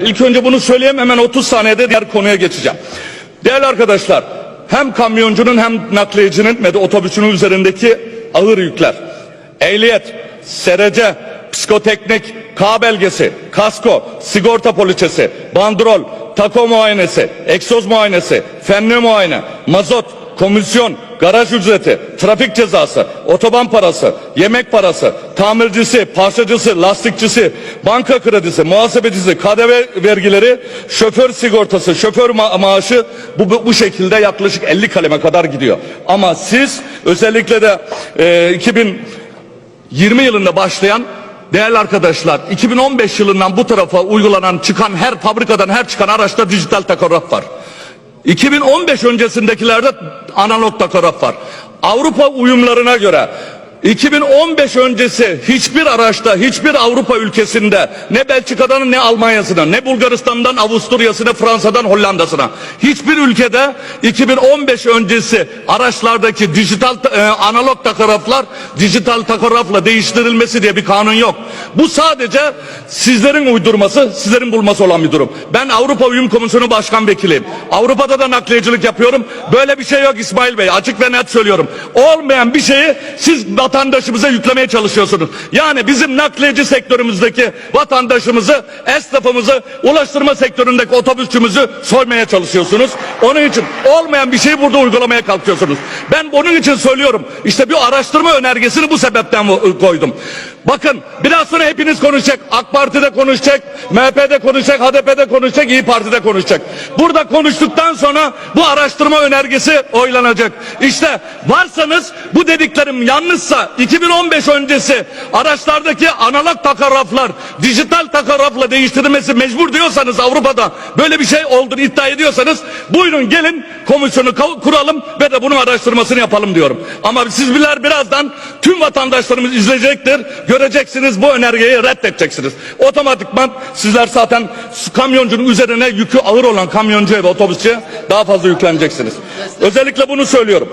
İlk önce bunu söyleyeyim hemen 30 saniyede diğer konuya geçeceğim. Değerli arkadaşlar hem kamyoncunun hem nakliyecinin ve de otobüsünün üzerindeki ağır yükler, ehliyet, SRC, psikoteknik, K belgesi, kasko, sigorta poliçesi, bandrol, tako muayenesi, egzoz muayenesi, fenli muayene, mazot, komisyon, garaj ücreti, trafik cezası, otoban parası, yemek parası, tamircisi, parçacısı, lastikçisi, banka kredisi, muhasebecisi, KDV vergileri, şoför sigortası, şoför ma- maaşı bu, bu, bu şekilde yaklaşık 50 kaleme kadar gidiyor. Ama siz özellikle de e, 2020 yılında başlayan Değerli arkadaşlar 2015 yılından bu tarafa uygulanan çıkan her fabrikadan her çıkan araçta dijital takograf var. 2015 öncesindekilerde analog takograf var. Avrupa uyumlarına göre 2015 öncesi hiçbir araçta hiçbir Avrupa ülkesinde ne Belçika'dan ne Almanya'sına ne Bulgaristan'dan Avusturya'sına Fransa'dan Hollanda'sına hiçbir ülkede 2015 öncesi araçlardaki dijital e, analog takograflar dijital takografla değiştirilmesi diye bir kanun yok. Bu sadece sizlerin uydurması, sizlerin bulması olan bir durum. Ben Avrupa Uyum Komisyonu Başkan Vekiliyim. Avrupa'da da nakliyecilik yapıyorum. Böyle bir şey yok İsmail Bey. Açık ve net söylüyorum. Olmayan bir şeyi siz vatandaşımıza yüklemeye çalışıyorsunuz. Yani bizim nakliyeci sektörümüzdeki vatandaşımızı, esnafımızı, ulaştırma sektöründeki otobüsçümüzü soymaya çalışıyorsunuz. Onun için olmayan bir şeyi burada uygulamaya kalkıyorsunuz. Ben bunun için söylüyorum. İşte bir araştırma önergesini bu sebepten koydum. Bakın biraz sonra hepiniz konuşacak. AK Parti'de konuşacak, MHP'de konuşacak, HDP'de konuşacak, İyi Parti'de konuşacak. Burada konuştuktan sonra bu araştırma önergesi oylanacak. İşte varsanız bu dediklerim yanlışsa 2015 öncesi araçlardaki analog takarraflar dijital takarrafla değiştirilmesi mecbur diyorsanız Avrupa'da böyle bir şey olduğunu iddia ediyorsanız buyurun gelin komisyonu kuralım ve de bunun araştırmasını yapalım diyorum. Ama siz birer birazdan tüm vatandaşlarımız izleyecektir. Göreceksiniz bu önergeyi reddedeceksiniz. Otomatikman sizler zaten kamyoncunun üzerine yükü ağır olan kamyoncuya ve otobüsçüye daha fazla yükleneceksiniz. Özellikle bunu söylüyorum.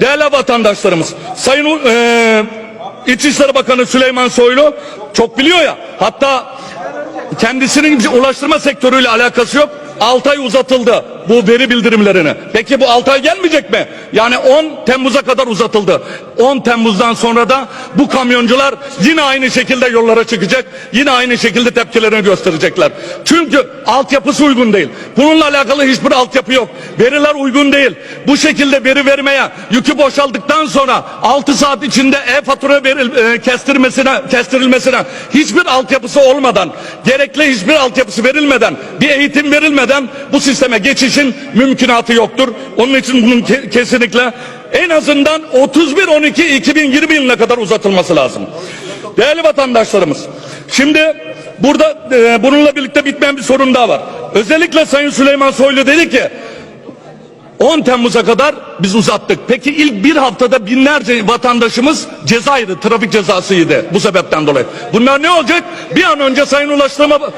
Değerli vatandaşlarımız, Sayın eee İçişleri Bakanı Süleyman Soylu çok biliyor ya. Hatta kendisinin ulaştırma sektörüyle alakası yok. 6 ay uzatıldı bu veri bildirimlerini. Peki bu 6 ay gelmeyecek mi? Yani 10 Temmuz'a kadar uzatıldı. 10 Temmuz'dan sonra da bu kamyoncular yine aynı şekilde yollara çıkacak. Yine aynı şekilde tepkilerini gösterecekler. Çünkü altyapısı uygun değil. Bununla alakalı hiçbir altyapı yok. Veriler uygun değil. Bu şekilde veri vermeye yükü boşaldıktan sonra 6 saat içinde e-fatura veril, e, kestirmesine, kestirilmesine hiçbir altyapısı olmadan, gerekli hiçbir altyapısı verilmeden, bir eğitim verilmeden bu sisteme geçişin mümkünatı yoktur. Onun için bunun ke- kesinlikle en azından 31-12-2020 yılına kadar uzatılması lazım. Değerli vatandaşlarımız, şimdi burada e, bununla birlikte bitmeyen bir sorun daha var. Özellikle Sayın Süleyman Soylu dedi ki 10 Temmuz'a kadar biz uzattık. Peki ilk bir haftada binlerce vatandaşımız cezaydı, trafik cezası yedi bu sebepten dolayı. Bunlar ne olacak? Bir an önce Sayın Ulaştırma Bakanı